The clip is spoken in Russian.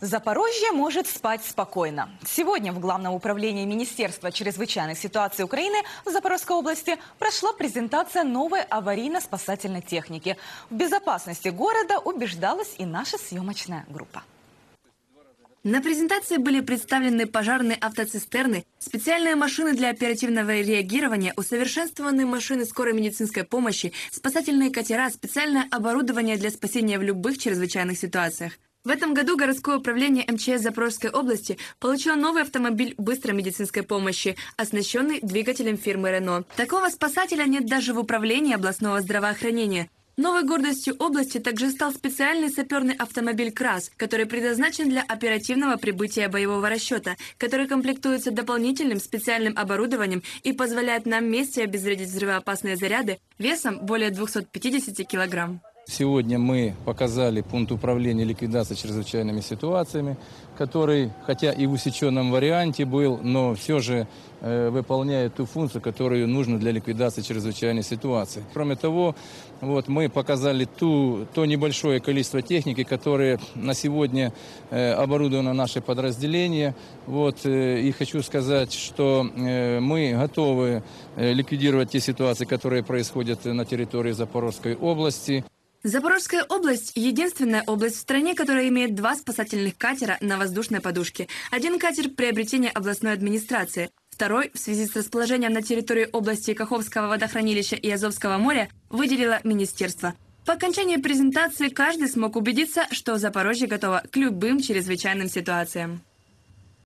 Запорожье может спать спокойно. Сегодня в Главном управлении Министерства чрезвычайных ситуаций Украины в Запорожской области прошла презентация новой аварийно-спасательной техники. В безопасности города убеждалась и наша съемочная группа. На презентации были представлены пожарные автоцистерны, специальные машины для оперативного реагирования, усовершенствованные машины скорой медицинской помощи, спасательные катера, специальное оборудование для спасения в любых чрезвычайных ситуациях. В этом году городское управление МЧС Запорожской области получило новый автомобиль быстрой медицинской помощи, оснащенный двигателем фирмы «Рено». Такого спасателя нет даже в управлении областного здравоохранения. Новой гордостью области также стал специальный саперный автомобиль «КРАС», который предназначен для оперативного прибытия боевого расчета, который комплектуется дополнительным специальным оборудованием и позволяет на месте обезвредить взрывоопасные заряды весом более 250 килограмм. Сегодня мы показали пункт управления ликвидацией чрезвычайными ситуациями, который, хотя и в усеченном варианте был, но все же э, выполняет ту функцию, которую нужно для ликвидации чрезвычайной ситуации. Кроме того, вот, мы показали ту, то небольшое количество техники, которое на сегодня э, оборудовано наше подразделение. Вот, э, и хочу сказать, что э, мы готовы э, ликвидировать те ситуации, которые происходят на территории Запорожской области. Запорожская область – единственная область в стране, которая имеет два спасательных катера на воздушной подушке. Один катер – приобретение областной администрации. Второй, в связи с расположением на территории области Каховского водохранилища и Азовского моря, выделило министерство. По окончании презентации каждый смог убедиться, что Запорожье готово к любым чрезвычайным ситуациям.